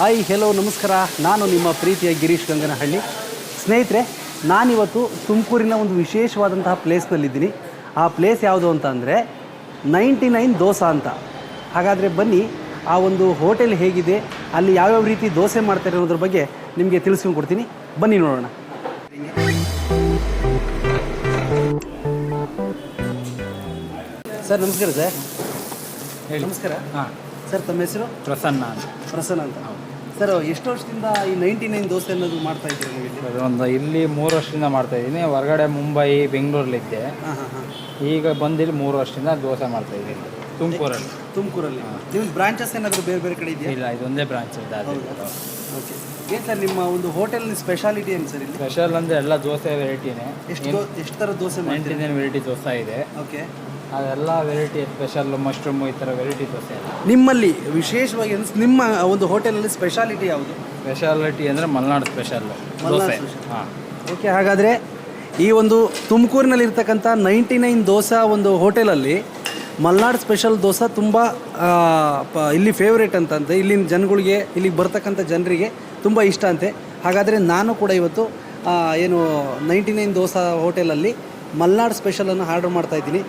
Hi hello ನಮಸ್ಕಾರ. ನಾನು ನಿಮ್ಮ ಪ್ರೀತಿಯ ಗಿರೀಶ್ ಗಂಗನಹಳ್ಳಿ. ಸ್ನೇಹಿತರೆ ನಾನಿವತ್ತು ತುಮಕೂರಿನ ಒಂದು ವಿಶೇಷವಾದಂತಹ ಪ್ಲೇಸ್ನಲ್ಲಿದ್ದೀನಿ ಆ ಪ್ಲೇಸ್ ಯಾವುದು ಅಂತ ಅಂದರೆ ನೈಂಟಿ ನೈನ್ ದೋಸಾ ಅಂತ. ಹಾಗಾದರೆ ಬನ್ನಿ ಆ ಒಂದು ಹೋಟೆಲ್ ಹೇಗಿದೆ ಅಲ್ಲಿ ಯಾವ್ಯಾವ ರೀತಿ ದೋಸೆ ಮಾಡ್ತಾರೆ ಅನ್ನೋದ್ರ ಬಗ್ಗೆ ನಿಮಗೆ ತಿಳಿಸ್ಕೊಂಡು ಕೊಡ್ತೀನಿ. ಬನ್ನಿ ನೋಡೋಣ. ಸರ್ ನಮಸ್ಕಾರ ಸರ್. ಹೇಳಿ. ನಮಸ್ಕಾರ. ಹಾಂ. ಸರ್ ತಮ್ಮ ಹೆಸರು? ಪ್ರಸನ್ನ ಅಂತ. ಪ್ರಸನ್ನ ಅಂತ. ಸರ್ ಎಷ್ಟು ವರ್ಷದಿಂದ ಈ ನೈಂಟಿ ನೈನ್ ದೋಸೆ ಅನ್ನೋದು ಮಾಡ್ತಾ ಇದ್ದೀರಾ ನೀವು ಇಲ್ಲಿ? ಒಂದು ಇಲ್ಲಿ ಮೂರು ವರ್ಷದಿಂದ ಮಾಡ್ತಾ ಇದ್ದೀನಿ. ಹೊರಗಡೆ ಮುಂಬೈ ಬೆಂಗಳೂರಲ್ಲಿದ್ದೆ. ಹಾಂ ಹಾಂ ಹಾಂ. ಈಗ ಬಂದಿಲ್ಲಿ ಮೂರು ವರ್ಷದಿಂದ ದೋಸೆ ಮಾಡ್ತಾ ಇದ್ದೀನಿ. ತುಮಕೂರಲ್ಲಿ. ತುಮಕೂರಲ್ಲಿ. ನಿಮ್ಮ ಬ್ರಾಂಚಸ್ ಏನಾದರೂ ಬೇರೆ ಬೇರೆ ಕಡೆ ಇದೆಯಾ? ಇಲ್ಲ ಇದೊಂದೇ ಬ್ರಾಂಚ್ ಇದೆ ಅದು. ಓಕೆ ಏನು ಸರ್ ನಿಮ್ಮ ಒಂದು ಹೋಟೆಲ್ನ ಸ್ಪೆಷಾಲಿಟಿ ಏನು ಸರ್ ಇಲ್ಲಿ? ಸ್ಪೆಷಲ್ ಅಂದರೆ ಎಲ್ಲ ದೋಸೆ ವೆರೈಟಿನೇ ಎಷ್ಟು ದೋ ಎಷ್ಟು ಥರ ದೋಸೆ ಮಾಡ್ತೀರಾ? ನೈನ್ ವೆರೈಟಿ ದೋಸೆ ಇದೆ. ಓಕೆ ಅದೆಲ್ಲ ವೆರೈಟಿ ಸ್ಪೆಷಲ್ ಮಶ್ರೂಮು ಈ ಥರ ವೆರೈಟಿ ದೋಸೆ ನಿಮ್ಮಲ್ಲಿ ವಿಶೇಷವಾಗಿ ಅನ್ಸ್ ನಿಮ್ಮ ಒಂದು ಹೋಟೆಲಲ್ಲಿ ಸ್ಪೆಷಾಲಿಟಿ ಯಾವುದು? ಸ್ಪೆಷಾಲಿಟಿ ಅಂದರೆ ಮಲ್ನಾಡು ಸ್ಪೆಷಲ್ ದೋಸೆ. ಹಾಂ. ಓಕೆ ಹಾಗಾದರೆ ಈ ಒಂದು ತುಮಕೂರಿನಲ್ಲಿರ್ತಕ್ಕಂಥ ನೈಂಟಿ ನೈನ್ ದೋಸೆ ಒಂದು ಹೋಟೆಲಲ್ಲಿ ಮಲ್ನಾಡ್ ಸ್ಪೆಷಲ್ ದೋಸೆ ತುಂಬ ಆ, ಪ- ಇಲ್ಲಿ ಫೇವ್ರೇಟ್ ಅಂತಂತೆ. ಇಲ್ಲಿನ ಜನಗಳಿಗೆ ಇಲ್ಲಿಗೆ ಬರ್ತಕ್ಕಂಥ ಜನರಿಗೆ ತುಂಬ ಇಷ್ಟ ಅಂತೆ. ಹಾಗಾದರೆ ನಾನು ಕೂಡ ಇವತ್ತು ಆ, ಏನು ನೈಂಟಿ ನೈನ್ ದೋಸೆ ಹೋಟೆಲಲ್ಲಿ ಮಲ್ನಾಡ್ ಸ್ಪೆಷಲನ್ನು ಆರ್ಡರ್ ಮಾಡ್ತಾ ಇದ್ದೀನಿ.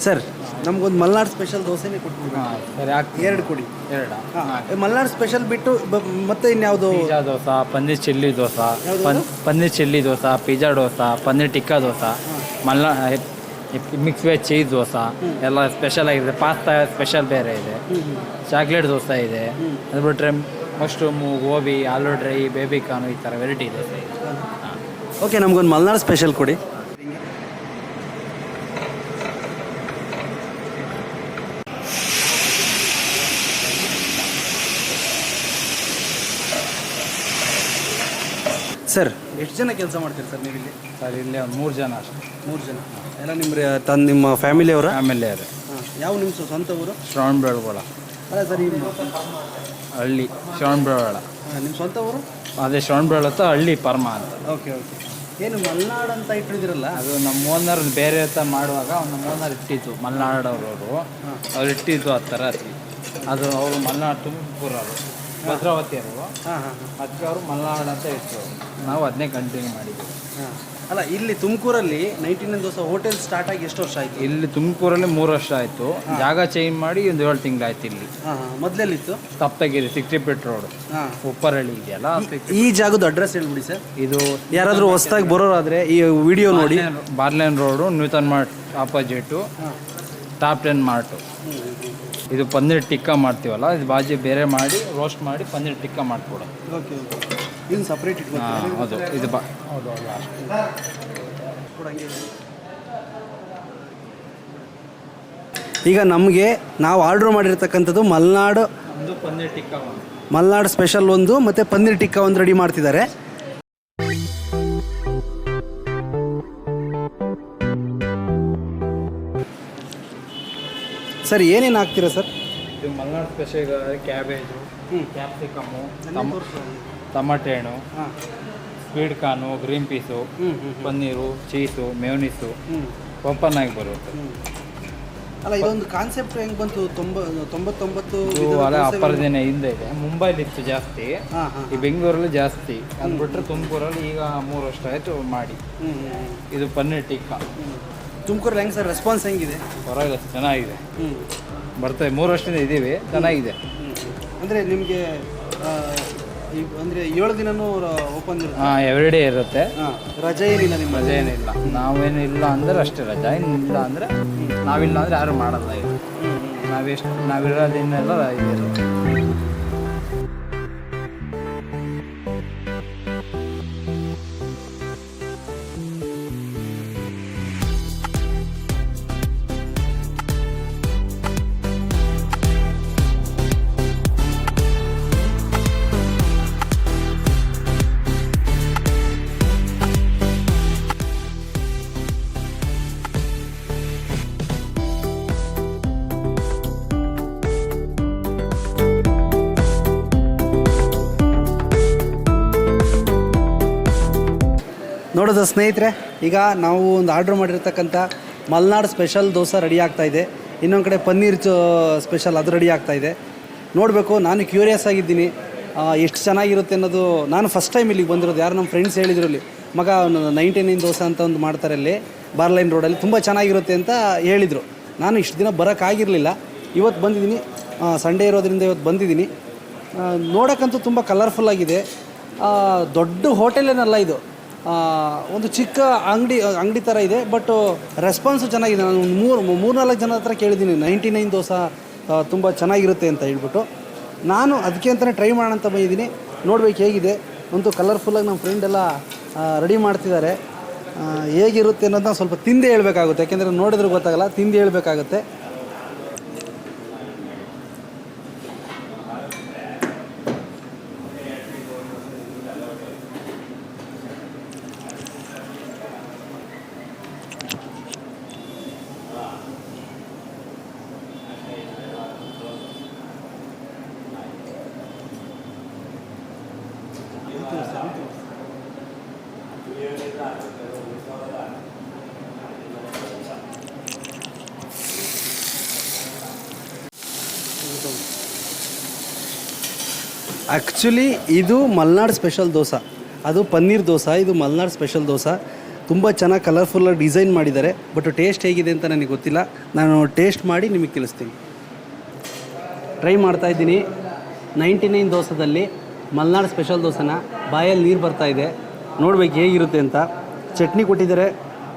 ಸರ್ ನಮಗೊಂದು ಮಲ್ನಾಡ್ ಸ್ಪೆಷಲ್ ದೋಸೆನೇ ಕೊಡ್ತೀವಿ. ಹಾಂ ಸರಿ ಎರಡು ಕೊಡಿ. ಎರಡ? ಹಾಂ ಮಲ್ನಾಡ್ ಸ್ಪೆಷಲ್ ಬಿಟ್ಟು ಬ- ಮತ್ತೆ ಇನ್ಯಾವುದು? ಪಿಜ್ಜಾ ದೋಸೆ ಪನ್ನೀರ್ ಚಿಲ್ಲಿ ದೋಸೆ ಪನ್ ಪನ್ನೀರ್ ಚಿಲ್ಲಿ ದೋಸೆ ಪಿಜ್ಜಾ ದೋಸೆ ಪನ್ನೀರ್ ಟಿಕ್ಕಾ ದೋಸೆ ಮಲ್ನಾ ಮಿಕ್ಸ್ ವೆಜ್ ಚೀಸ್ ದೋಸೆ ಎಲ್ಲ ಸ್ಪೆಷಲ್ ಆಗಿದೆ. ಪಾಸ್ತಾ ಸ್ಪೆಷಲ್ ಬೇರೆ ಇದೆ. ಚಾಕ್ಲೇಟ್ ದೋಸೆ ಇದೆ. ಅದು ಬಿಟ್ಟರೆ mushroom gobi aloo dry baby corn ಈ ಥರ ವೆರೈಟಿ ಇದೆ. ಹಾಂ. ಓಕೆ ನಮಗೊಂದು ಮಲ್ನಾಡ್ ಸ್ಪೆಷಲ್ ಕೊಡಿ. ಸರ್. ಎಷ್ಟು ಜನ ಕೆಲಸ ಮಾಡ್ತೀರಿ ಸರ್ ನೀವು ಇಲ್ಲಿ? ಸರ್ ಇಲ್ಲಿ ಒಂದು ಮೂರು ಜನ ಅಷ್ಟೇ. ಮೂರು ಜನ. ಎಲ್ಲ ನಿಮ್ಮ ತನ್ನ ನಿಮ್ಮ ಫ್ಯಾಮಿಲಿಯವರ ಆಮೇಲೆ ಫ್ಯಾಮಿಲಿ ಹಾಂ. ಯಾವ ನಿಮ್ಮ ಸ್ವ- ಸ್ವಂತ ಊರು? ಶ್ರವಣ ಬೆಳಗೊಳ ಅಲ್ಲ ಸರ್ ನಿಮ್ಮ ಹಳ್ಳಿ ಶ್ರವಣ ಬೆಳಗೊಳ ನಿಮ್ಮ ಸ್ವಂತ ಊರು? ಅದೇ ಶ್ರವಣ ಅಥವಾ ಹಳ್ಳಿ ಪರ್ಮ ಅಂತ. Okay okay. ಏನು ಮಲ್ನಾಡ್ ಅಂತ ಇಟ್ಟಿದ್ದೀರಲ್ಲ ಅದು ನಮ್ಮ ಓನರ್ ಬೇರೆ ಅಂತ ಮಾಡುವಾಗ ನಮ್ಮ ಓನರ್ ಇಟ್ಟಿತ್ತು ಮಲ್ನಾಡವ್ರವರು. ಅವ್ರು ಇಟ್ಟಿದ್ದು ಆ ಥರ ಅದು ಅವರು ಮಲೆನಾಡು ತುಮಕೂರವರು. ಭದ್ರಾವತಿಯವರು ಹಾಂ ಹಾಂ ಅದಕ್ಕೆ ಅವರು ಮಲ್ನಾಡ್ ಅಂತ ಇತ್ತು. ನಾವು ಅದನ್ನೇ ಕಂಟಿನ್ಯೂ ಮಾಡಿದ್ವಿ. ಹಾಂ. ಅಲ್ಲ ಇಲ್ಲಿ ತುಮಕೂರಲ್ಲಿ nineteen nine dosa hotel start ಆಗಿ ಎಷ್ಟು ವರ್ಷ ಆಯಿತು? ಇಲ್ಲಿ ತುಮಕೂರಲ್ಲಿ ಮೂರು ವರ್ಷ ಆಯಿತು. ಜಾಗ ಚೇಂಜ್ ಮಾಡಿ ಒಂದು ಏಳು ತಿಂಗಳಾಯ್ತು ಇಲ್ಲಿ. ಹಾಂ ಹಾಂ. ಮೊದಲೆಲ್ಲಿತ್ತು? ತಪ್ಪಗಿರಿ ಸಿಕ್ಟಿಪೇಟ್ ರೋಡ್. ಹಾಂ. ಉಪ್ಪರಳ್ಳಿ ಇದೆಯಲ್ಲ? ಈ ಜಾಗದ ಅಡ್ರೆಸ್ ಹೇಳ್ಬಿಡಿ ಸರ್. ಇದು ಯಾರಾದರೂ ಹೊಸ್ದಾಗಿ ಬರೋರಾದರೆ ಈ ವಿಡಿಯೋ ನೋಡಿ. Bar line road Nutan mart opposite top ten mart. ಇದು ಪನ್ನೀರ್ ಟಿಕ್ಕಾ ಮಾಡ್ತೀವಲ್ಲ ಇದು ಬಾಜಿ ಬೇರೆ ಮಾಡಿ ರೋಸ್ಟ್ ಮಾಡಿ ಪನ್ನೀರ್ ಟಿಕ್ಕಾ ಮಾಡಿಕೊಡೋದು ಓಕೆ ಓಕೆ. ಇದನ್ನು ಸಪ್ರೇಟ್ ಹಾಂ ಹೌದು. ಇದು ಬಾ ಹೌದು ಹೌದು ಈಗ ನಮಗೆ ನಾವು ಆರ್ಡ್ರ್ ಮಾಡಿರ್ತಕ್ಕಂಥದ್ದು ಮಲ್ನಾಡು ಒಂದು ಪನ್ನೀರ್ ಟಿಕ್ಕಾ ಒಂದು. ಮಲ್ನಾಡು ಸ್ಪೆಷಲ್ ಒಂದು ಮತ್ತು ಪನ್ನೀರ್ ಟಿಕ್ಕಾ ಒಂದು ರೆಡಿ ಮಾಡ್ತಿದ್ದಾರೆ. ಸರ್ ಏನೇನು ಹಾಕ್ತೀರಾ ಸರ್? ಇದು ಮಲೆನಾಡು ಸ್ಪೆಷಲ್ ಕ್ಯಾಬೇಜು ಕ್ಯಾಪ್ಸಿಕಮ್ಮು ಟಮಾಟೆ ಹಣ್ಣು sweet corn green peas paneer cheese mayonnaise ಹ್ಞೂ ಓಪನ್ ಆಗಿ ಬರುತ್ತೆ ಅಲ್ಲ ಇದೊಂದು ಕಾನ್ಸೆಪ್ಟ್ ಹೆಂಗೆ ಬಂತು? ತೊಂಬ ತೊಂಬತ್ತೊಂಬತ್ತು ಅಲ್ಲ ಅಪ್ಪರ ದಿನ ಹಿಂದೆ ಇದೆ. ಮುಂಬೈಲಿ ಇತ್ತು ಜಾಸ್ತಿ. ಈ ಬೆಂಗಳೂರಲ್ಲಿ ಜಾಸ್ತಿ. ಅದು ಬಿಟ್ಟರೆ ತುಮಕೂರಲ್ಲಿ ಈಗ ಮೂರು ವರ್ಷ ಆಯಿತು ಮಾಡಿ. ಇದು ಪನ್ನೀರ್ ಟಿಕ್ಕಾ. ತುಮಕೂರಲ್ಲಿ ಹೆಂಗೆ ಸರ್ ರೆಸ್ಪಾನ್ಸ್ ಹೆಂಗಿದೆ? ಪರವಾಗಿಲ್ಲ ಚೆನ್ನಾಗಿದೆ. ಹ್ಞೂ ಬರ್ತದೆ ಮೂರು ವರ್ಷದಿಂದ ಇದ್ದೀವಿ ಚೆನ್ನಾಗಿದೆ. ಅಂದರೆ ನಿಮಗೆ ಅಂದರೆ ಏಳು ದಿನನೂ ಓಪನ್ ಇರುತ್ತೆ? ಹಾಂ ಎವ್ರಿಡೇ ಇರುತ್ತೆ. ಹಾಂ ರಜೆ ಏನಿಲ್ಲ ನಿಮ್ಮ ರಜೆ ಏನಿಲ್ಲ. ನಾವೇನು ಇಲ್ಲ ಅಂದ್ರೆ ಅಷ್ಟೇ ರಜಾ ಇಲ್ಲ ಅಂದರೆ ನಾವಿಲ್ಲ ಅಂದರೆ ಯಾರು ಮಾಡಲ್ಲ ಇದು. ನಾವೆಷ್ಟು ನಾವಿರೋದಿನ್ನೆಲ್ಲ ಇದಿರುತ್ತೆ. ನೋಡೋದು ಸ್ನೇಹಿತರೆ, ಈಗ ನಾವು ಒಂದು ಆರ್ಡ್ರ್ ಮಾಡಿರ್ತಕ್ಕಂಥ ಮಲ್ನಾಡು ಸ್ಪೆಷಲ್ ದೋಸೆ ರೆಡಿ ಆಗ್ತಾ ಇದೆ. ಇನ್ನೊಂದು ಕಡೆ ಪನ್ನೀರ್ ಚ ಸ್ಪೆಷಲ್ ಅದು ರೆಡಿ ಆಗ್ತಾ ಇದೆ. ನೋಡಬೇಕು, ನಾನು ಕ್ಯೂರಿಯಸ್ ಆಗಿದ್ದೀನಿ. ಎಷ್ಟು ಚೆನ್ನಾಗಿರುತ್ತೆ ಅನ್ನೋದು. ನಾನು ಫಸ್ಟ್ ಟೈಮ್ ಇಲ್ಲಿಗೆ ಬಂದಿರೋದು. ಯಾರು ನಮ್ಮ ಫ್ರೆಂಡ್ಸ್ ಹೇಳಿದ್ರು ಇಲ್ಲಿ ಮಗ ನೈಂಟಿ ನೈನ್ ದೋಸೆ ಅಂತ ಒಂದು ಮಾಡ್ತಾರೆ ಅಲ್ಲಿ ಬಾರ್ಲೈನ್ ರೋಡಲ್ಲಿ ತುಂಬ ಚೆನ್ನಾಗಿರುತ್ತೆ ಅಂತ ಹೇಳಿದರು. ನಾನು ಇಷ್ಟು ದಿನ ಬರೋಕ್ಕಾಗಿರಲಿಲ್ಲ ಇವತ್ತು ಬಂದಿದ್ದೀನಿ. ಸಂಡೇ ಇರೋದ್ರಿಂದ ಇವತ್ತು ಬಂದಿದ್ದೀನಿ. ನೋಡೋಕ್ಕಂತೂ ತುಂಬ ಕಲರ್ಫುಲ್ ಆಗಿದೆ. ದೊಡ್ಡ ಹೋಟೆಲೇನಲ್ಲ ಇದು. ಒಂದು ಚಿಕ್ಕ ಅಂಗಡಿ ಅಂಗಡಿ ಥರ ಇದೆ ಬಟ್ ರೆಸ್ಪಾನ್ಸು ಚೆನ್ನಾಗಿದೆ. ನಾನು ಒಂದು ಮೂರು, ಮೂರ್ನಾಲ್ಕು ಜನ ಹತ್ರ ಕೇಳಿದ್ದೀನಿ. ನೈಂಟಿ ನೈನ್ ದೋಸೆ ತುಂಬ ಚೆನ್ನಾಗಿರುತ್ತೆ ಅಂತ ಹೇಳ್ಬಿಟ್ಟು. ನಾನು ಅದಕ್ಕೆ ಅಂತಲೇ ಟ್ರೈ ಮಾಡೋಣ ಅಂತ ಬಂದಿದ್ದೀನಿ. ನೋಡ್ಬೇಕು ಹೇಗಿದೆ. ಒಂದು ಕಲರ್ಫುಲ್ಲಾಗಿ ನಮ್ಮ ಫ್ರೆಂಡ್ ಎಲ್ಲ ರೆಡಿ ಮಾಡ್ತಿದ್ದಾರೆ. ಹೇಗಿರುತ್ತೆ ಅನ್ನೋದನ್ನ ಸ್ವಲ್ಪ ತಿಂದು ಹೇಳಬೇಕಾಗುತ್ತೆ. ಯಾಕೆಂದರೆ ನೋಡಿದ್ರೆ ಗೊತ್ತಾಗಲ್ಲ, ತಿಂದು ಹೇಳ್ಬೇಕಾಗುತ್ತೆ. ಆ್ಯಕ್ಚುಲಿ ಇದು ಮಲ್ನಾಡ್ ಸ್ಪೆಷಲ್ ದೋಸೆ. ಅದು ಪನ್ನೀರ್ ದೋಸೆ, ಇದು ಮಲ್ನಾಡ್ ಸ್ಪೆಷಲ್ ದೋಸೆ. ತುಂಬ ಚೆನ್ನಾಗಿ ಕಲರ್ಫುಲ್ಲಾಗಿ ಡಿಸೈನ್ ಮಾಡಿದ್ದಾರೆ. ಬಟ್ ಟೇಸ್ಟ್ ಹೇಗಿದೆ ಅಂತ ನನಗೆ ಗೊತ್ತಿಲ್ಲ. ನಾನು ಟೇಸ್ಟ್ ಮಾಡಿ ನಿಮಗೆ ತಿಳಿಸ್ತೀನಿ. ಟ್ರೈ ಮಾಡ್ತಾ ಇದ್ದೀನಿ. ನೈಂಟಿ ನೈನ್ ದೋಸೆದಲ್ಲಿ ಮಲ್ನಾಡ್ ಸ್ಪೆಷಲ್ ದೋಸೆನ ಬಾಯಲ್ಲಿ ನೀರು ಬರ್ತಾ ಇದೆ. ನೋಡ್ಬೇಕು ಹೇಗಿರುತ್ತೆ ಅಂತ. ಚಟ್ನಿ ಕೊಟ್ಟಿದ್ದಾರೆ.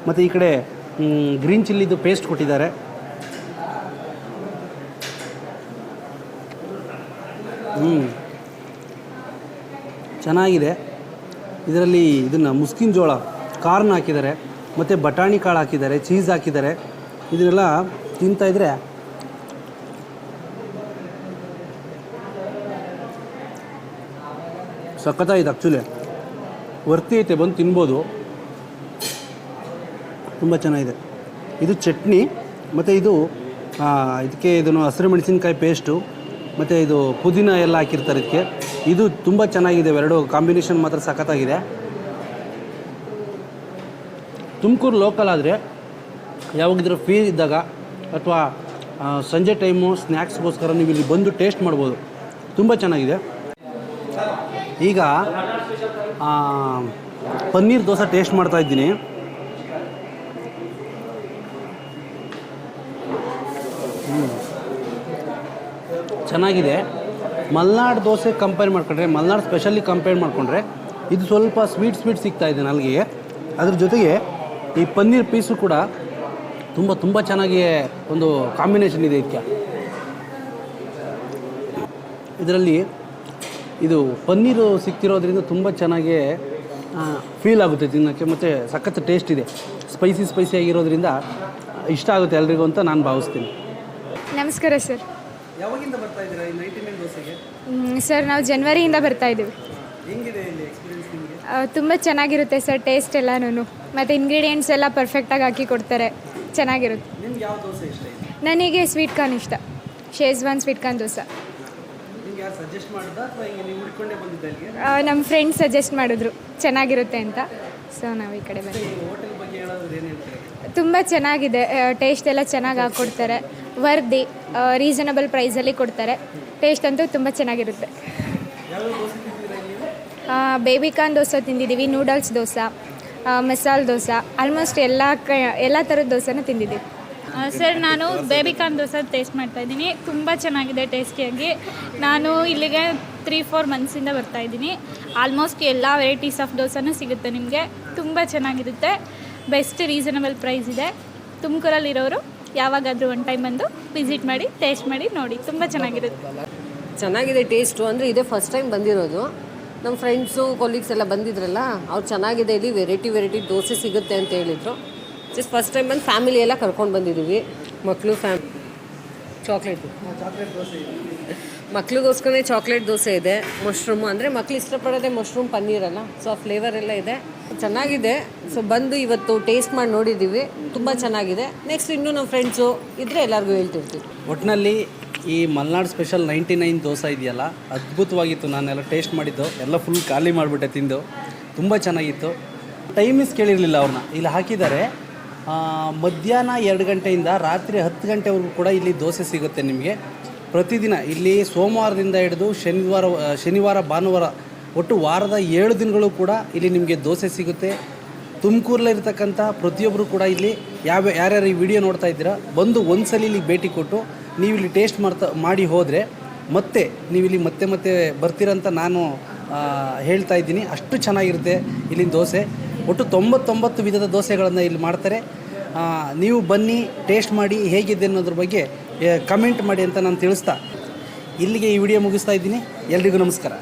ಮತ್ತು ಈ ಕಡೆ ಗ್ರೀನ್ ಚಿಲ್ಲಿದು ಪೇಸ್ಟ್ ಕೊಟ್ಟಿದ್ದಾರೆ. ಹ್ಞೂ ಚೆನ್ನಾಗಿದೆ. ಇದರಲ್ಲಿ ಇದನ್ನು ಮುಸ್ಕಿನ ಜೋಳ, ಕಾರ್ನ್ ಹಾಕಿದ್ದಾರೆ, ಮತ್ತು ಬಟಾಣಿ ಕಾಳು ಹಾಕಿದ್ದಾರೆ, ಚೀಸ್ ಹಾಕಿದ್ದಾರೆ. ಇದನ್ನೆಲ್ಲ ತಿಂತಾಯಿದ್ರೆ ಸಖತ್ತಾಗಿದೆ ಆ್ಯಕ್ಚುಲಿ ವರ್ತಿ ಐತೆ, ಬಂದು ತಿನ್ಬೋದು. ತುಂಬ ಚೆನ್ನಾಗಿದೆ. ಇದು ಚಟ್ನಿ, ಮತ್ತು ಇದು ಇದಕ್ಕೆ ಇದನ್ನು ಹಸಿರು ಮೆಣಸಿನ್ಕಾಯಿ ಪೇಸ್ಟು ಮತ್ತು ಇದು ಪುದೀನ ಎಲ್ಲ ಹಾಕಿರ್ತಾರೆ ಇದಕ್ಕೆ. ಇದು ತುಂಬ ಚೆನ್ನಾಗಿದೆ ಎರಡು ಕಾಂಬಿನೇಷನ್ ಮಾತ್ರ ಸಖತ್ತಾಗಿದೆ. ತುಮಕೂರು ಲೋಕಲ್ ಆದರೆ ಯಾವಾಗಿದ್ರೂ ಫ್ರೀ ಇದ್ದಾಗ ಅಥವಾ ಸಂಜೆ ಟೈಮು ಸ್ನ್ಯಾಕ್ಸ್ಗೋಸ್ಕರ ನೀವು ಇಲ್ಲಿ ಬಂದು ಟೇಸ್ಟ್ ಮಾಡ್ಬೋದು. ತುಂಬ ಚೆನ್ನಾಗಿದೆ. ಈಗ ಪನ್ನೀರ್ ದೋಸೆ ಟೇಸ್ಟ್ ಮಾಡ್ತಾ ಚೆನ್ನಾಗಿದೆ. ಮಲ್ನಾಡ್ ದೋಸೆ ಕಂಪೇರ್ ಮಾಡ್ಕೊಂಡ್ರೆ, ಮಲ್ನಾಡ್ ಸ್ಪೆಷಲಿ ಕಂಪೇರ್ ಮಾಡಿಕೊಂಡ್ರೆ, ಇದು ಸ್ವಲ್ಪ ಸ್ವೀಟ್ ಸ್ವೀಟ್ ಸಿಗ್ತಾ ಇದೆ ನಾಲ್ಗೆಗೆ. ಅದ್ರ ಜೊತೆಗೆ ಈ ಪನ್ನೀರ್ ಪೀಸು ಕೂಡ ತುಂಬ ತುಂಬ ಚೆನ್ನಾಗಿ ಒಂದು ಕಾಂಬಿನೇಷನ್ ಇದೆ ಇದಕ್ಕೆ. ಇದರಲ್ಲಿ ಇದು ಪನ್ನೀರು ಸಿಗ್ತಿರೋದ್ರಿಂದ ತುಂಬ ಚೆನ್ನಾಗಿ ಫೀಲ್ ಆಗುತ್ತೆ ತಿನ್ನೋಕ್ಕೆ, ಮತ್ತು ಸಖತ್ ಟೇಸ್ಟ್ ಇದೆ. ಸ್ಪೈಸಿ ಸ್ಪೈಸಿ ಆಗಿರೋದ್ರಿಂದ ಇಷ್ಟ ಆಗುತ್ತೆ ಎಲ್ರಿಗೂ ಅಂತ ನಾನು ಭಾವಿಸ್ತೀನಿ. ನಮಸ್ಕಾರ ಸರ್. ಯಾವಾಗಿಂದ ಬರ್ತಾ ಇದ್ದೀರಾ ಈ ನೈಂಟಿ ನೈನ್ ದೋಸೆಗೆ? ಸರ್ ನಾವು ಜನ್ವರಿಯಿಂದ ಬರ್ತಾ ಇದ್ದೀವಿ. ಹೆಂಗಿದೆ ಇಲ್ಲಿ ಎಕ್ಸ್ಪೀರಿಯನ್ಸ್ ನಿಮಗೆ? ತುಂಬ ಚೆನ್ನಾಗಿರುತ್ತೆ ಸರ್ ಟೇಸ್ಟ್ ಎಲ್ಲನೂ ಮತ್ತು ಇಂಗ್ರೀಡಿಯೆಂಟ್ಸ್ ಎಲ್ಲ ಪರ್ಫೆಕ್ಟಾಗಿ ಹಾಕಿ ಕೊಡ್ತಾರೆ. ಚೆನ್ನಾಗಿರುತ್ತೆ. ನಿಮ್ಗೆ ಯಾವ ದೋಸೆ ಇಷ್ಟ ಇದೆ? ನನಗೆ ಸ್ವೀಟ್ ಕಾರ್ನ್ ಇಷ್ಟ. Schezwan sweet corn dosa. ನಿಮ್ಗೆ ಯಾರು ಸಜೆಸ್ಟ್ ಮಾಡಿದ ಅಥವಾ ಹಿಂಗೆ ನೀವು ಹುಡ್ಕೊಂಡೇ ಬಂದಿದ್ದ ಇಲ್ಲಿಗೆ ಆ, ನಮ್ಮ ಫ್ರೆಂಡ್ಸ್ ಸಜೆಸ್ಟ್ ಮಾಡಿದ್ರು. ಚೆನ್ನಾಗಿರುತ್ತೆ ಅಂತ. ಸೊ ನಾವು ಈ ಕಡೆ ಬಂದ್ವಿ. ಹೋಟೆಲ್ ಬಗ್ಗೆ ಹೇಳೋದ್ರೆ ಏನು ಹೇಳ್ತೀರಾ? ತುಂಬ ಚೆನ್ನಾಗಿದೆ. ಟೇಸ್ಟ್ ಎಲ್ಲ ಚೆನ್ನಾಗಿ ಹಾಕ್ಕೊಡ್ತಾರೆ ವರ್ದಿ ರೀಸನಬಲ್ ಪ್ರೈಸಲ್ಲಿ ಕೊಡ್ತಾರೆ. ಟೇಸ್ಟ್ ಅಂತೂ ತುಂಬ ಚೆನ್ನಾಗಿರುತ್ತೆ. ಬೇಬಿ ಕಾನ್ ದೋಸೆ ತಿಂದಿದ್ದೀವಿ ನೂಡಲ್ಸ್ ದೋಸೆ ಮಸಾಲೆ ದೋಸೆ ಆಲ್ಮೋಸ್ಟ್ ಎಲ್ಲ ಕ, ಎಲ್ಲ ಥರದ ದೋಸೆನೂ ತಿಂದಿದ್ದೀವಿ. ಸರ್ ನಾನು ಬೇಬಿ ಕಾನ್ ದೋಸೆ ಟೇಸ್ಟ್ ಮಾಡ್ತಾ ಇದ್ದೀನಿ. ತುಂಬ ಚೆನ್ನಾಗಿದೆ ಟೇಸ್ಟಿಯಾಗಿ ನಾನು ಇಲ್ಲಿಗೆ ತ್ರೀ ಫೋರ್ ಮಂತ್ಸಿಂದ ಬರ್ತಾ ಇದ್ದೀನಿ. ಆಲ್ಮೋಸ್ಟ್ ಎಲ್ಲ ವೆರೈಟೀಸ್ ಆಫ್ ದೋಸೆನೂ ಸಿಗುತ್ತೆ ನಿಮಗೆ. ತುಂಬ ಚೆನ್ನಾಗಿರುತ್ತೆ. ಬೆಸ್ಟ್ ರೀಸನಬಲ್ ಪ್ರೈಸ್ ಇದೆ. ತುಮಕೂರಲ್ಲಿರೋರು ಯಾವಾಗಾದರೂ ಒನ್ ಟೈಮ್ ಬಂದು ವಿಸಿಟ್ ಮಾಡಿ ಟೇಸ್ಟ್ ಮಾಡಿ ನೋಡಿ. ತುಂಬ ಚೆನ್ನಾಗಿರುತ್ತೆ. ಚೆನ್ನಾಗಿದೆ ಟೇಸ್ಟು ಅಂದರೆ ಇದೇ ಫಸ್ಟ್ ಟೈಮ್ ಬಂದಿರೋದು. ನಮ್ಮ ಫ್ರೆಂಡ್ಸು ಕೊಲೀಗ್ಸ್ ಎಲ್ಲ ಬಂದಿದ್ರಲ್ಲ ಅವ್ರು ಚೆನ್ನಾಗಿದೆ ಇಲ್ಲಿ ವೆರೈಟಿ ವೆರೈಟಿ ದೋಸೆ ಸಿಗುತ್ತೆ ಅಂತ ಹೇಳಿದರು. ಜಸ್ಟ್ ಫಸ್ಟ್ ಟೈಮ್ ಬಂದು ಫ್ಯಾಮಿಲಿ ಎಲ್ಲ ಕರ್ಕೊಂಡು ಬಂದಿದ್ದೀವಿ ಮಕ್ಕಳು ಫ್ಯಾಮ್ ಚಾಕ್ಲೇಟ್ ಮಕ್ಳಿಗೋಸ್ಕರ ಚಾಕ್ಲೇಟ್ ದೋಸೆ ಇದೆ ಮಶ್ರೂಮು ಅಂದರೆ ಮಕ್ಳು ಇಷ್ಟಪಡೋದೆ ಮಶ್ರೂಮ್ ಪನ್ನೀರ್ ಅಲ್ಲ. ಸೊ ಆ ಫ್ಲೇವರ್ ಎಲ್ಲ ಇದೆ. ಚೆನ್ನಾಗಿದೆ. ಸೊ ಬಂದು ಇವತ್ತು ಟೇಸ್ಟ್ ಮಾಡಿ ನೋಡಿದ್ದೀವಿ. ತುಂಬ ಚೆನ್ನಾಗಿದೆ. ನೆಕ್ಸ್ಟ್ ಇನ್ನೂ ನಮ್ಮ ಫ್ರೆಂಡ್ಸು ಇದ್ದರೆ ಎಲ್ಲರಿಗೂ ಹೇಳ್ತಿರ್ತೀವಿ ಒಟ್ಟಿನಲ್ಲಿ ಈ Malnad special ninety nine dosa ಇದೆಯಲ್ಲ, ಅದ್ಭುತವಾಗಿತ್ತು. ನಾನೆಲ್ಲ ಟೇಸ್ಟ್ ಮಾಡಿದ್ದು. ಎಲ್ಲ ಫುಲ್ ಖಾಲಿ ಮಾಡಿಬಿಟ್ಟೆ ತಿಂದು. ತುಂಬ ಚೆನ್ನಾಗಿತ್ತು. ಟೈಮಿಸ್ ಕೇಳಿರಲಿಲ್ಲ ಅವ್ರನ್ನ. ಇಲ್ಲಿ ಹಾಕಿದ್ದಾರೆ. ಮಧ್ಯಾಹ್ನ ಎರಡು ಗಂಟೆಯಿಂದ ರಾತ್ರಿ ಹತ್ತು ಗಂಟೆವರೆಗೂ ಕೂಡ ಇಲ್ಲಿ ದೋಸೆ ಸಿಗುತ್ತೆ ನಿಮಗೆ. ಪ್ರತಿದಿನ ಇಲ್ಲಿ ಸೋಮವಾರದಿಂದ ಹಿಡಿದು ಶನಿವಾರ ಶನಿವಾರ, ಭಾನುವಾರ ಒಟ್ಟು ವಾರದ ಏಳು ದಿನಗಳು ಕೂಡ ಇಲ್ಲಿ ನಿಮಗೆ ದೋಸೆ ಸಿಗುತ್ತೆ. ತುಮಕೂರಲ್ಲಿರ್ತಕ್ಕಂಥ ಪ್ರತಿಯೊಬ್ಬರು ಕೂಡ ಇಲ್ಲಿ ಯಾವ, ಯಾರ್ಯಾರು ಈ ವಿಡಿಯೋ ನೋಡ್ತಾ ಇದ್ದೀರಾ, ಬಂದು ಒಂದ್ಸಲಿ ಇಲ್ಲಿ ಭೇಟಿ ಕೊಟ್ಟು ನೀವು ಇಲ್ಲಿ ಟೇಸ್ಟ್ ಮಾಡ್ತಾ, ಮಾಡಿ ಹೋದರೆ ಮತ್ತೆ ನೀವು ಇಲ್ಲಿ ಮತ್ತೆ ಮತ್ತೆ ಬರ್ತೀರಂತ ನಾನು ಹೇಳ್ತಾ ಇದ್ದೀನಿ. ಅಷ್ಟು ಚೆನ್ನಾಗಿರುತ್ತೆ ಇಲ್ಲಿನ ದೋಸೆ. ಒಟ್ಟು ತೊಂಬತ್ತೊಂಬತ್ತು ವಿಧದ ದೋಸೆಗಳನ್ನು ಇಲ್ಲಿ ಮಾಡ್ತಾರೆ. ನೀವು ಬನ್ನಿ, ಟೇಸ್ಟ್ ಮಾಡಿ, ಹೇಗಿದೆ ಅನ್ನೋದ್ರ ಬಗ್ಗೆ ಕಮೆಂಟ್ ಮಾಡಿ ಅಂತ ನಾನು ತಿಳಿಸ್ತಾ ಇಲ್ಲಿಗೆ ಈ ವಿಡಿಯೋ ಮುಗಿಸ್ತಾ ಇದ್ದೀನಿ. ಎಲ್ರಿಗೂ ನಮಸ್ಕಾರ.